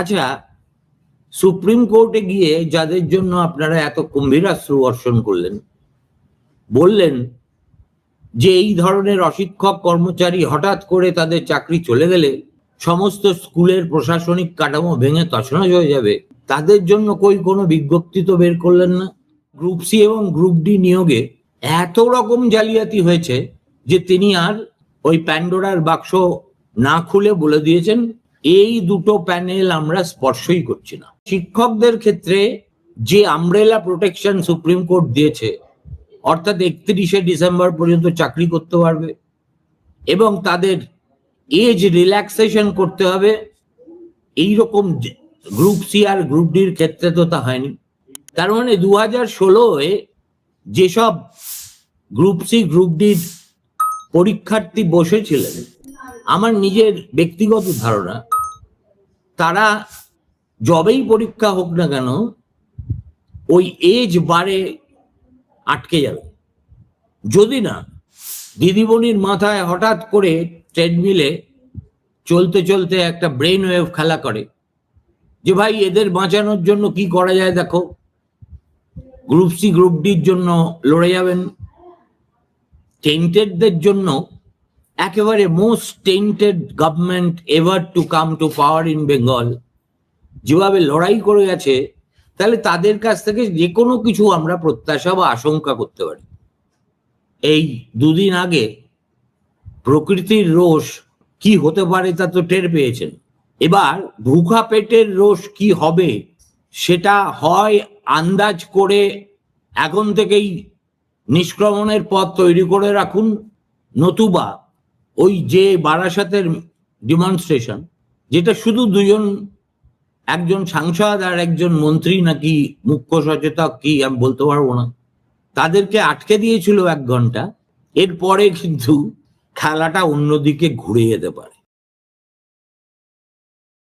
আচ্ছা সুপ্রিম কোর্টে গিয়ে যাদের জন্য আপনারা এত গম্ভীরাস্ত্র বর্ষণ করলেন, বললেন যে এই ধরনের অশিক্ষক কর্মচারী হঠাৎ করে তাদের চাকরি চলে গেলে সমস্ত স্কুলের প্রশাসনিক কাঠামো ভেঙে তছনছ হয়ে যাবে। তাদের জন্য কই কোনো বিজ্ঞপ্তি তো বের করলেন না? গ্রুপ সি এবং গ্রুপ ডি নিয়োগে এত রকম জালিয়াতি হয়েছে যে তিনি আর ওই প্যান্ডোরার বাক্স না খুলে বলে দিয়েছেন, এই দুটো প্যানেল আমরা স্পর্শই করছি না। শিক্ষকদের ক্ষেত্রে যে আমব্রেলা প্রোটেকশন সুপ্রিম কোর্ট দিয়েছে, অর্থাৎ একত্রিশে ডিসেম্বর পর্যন্ত চাকরি করতে পারবে এবং তাদের এজ রিল্যাক্সেশন করতে হবে এই রকম গ্রুপ সি আর গ্রুপ ডির ক্ষেত্রে তো তা হয়নি। তার মানে দু হাজার ষোলোয় যেসব গ্রুপ সি, গ্রুপ ডির পরীক্ষার্থী বসেছিলেন, আমার নিজের ব্যক্তিগত ধারণা, তারা যবেই পরীক্ষা হোক না কেন, ওই এজ বারে আটকে যাবে। যদি না, দিদিমণির মাথায় হঠাৎ করে ট্রেডমিলে চলতে চলতে একটা ব্রেন ওয়েভ খেলা করে যে ভাই, এদের বাঁচানোর জন্য কি করা যায় দেখো। গ্রুপ সি গ্রুপ ডির জন্য লড়ে যাবেন। টেন্টেডদের জন্য একেবারে most tainted government ever to come to power in Bengal যেভাবে লড়াই করে গেছে, তাহলে তাদের কাছ থেকে যে কোনো কিছু আমরা প্রত্যাশা বা আশঙ্কা করতে পারি। এই দুদিন আগে প্রকৃতির রোষ কি হতে পারে তা তো টের পেয়েছেন। এবার ভুখা পেটের রোষ কি হবে সেটা হয় আন্দাজ করে এখন থেকেই নিষ্ক্রমণের পথ তৈরি করে রাখুন নতুবা ওই যে বারাসাতের ডিমনস্ট্রেশন যেটা শুধু দুজন একজন সাংসদ আর একজন মন্ত্রী নাকি মুখ্য সচেতক কি আমি বলতে পারব না। তাদেরকে আটকে দিয়েছিল এক ঘণ্টা, এরপরে কিন্তু খেলাটা অন্যদিকে ঘুরে যেতে পারে।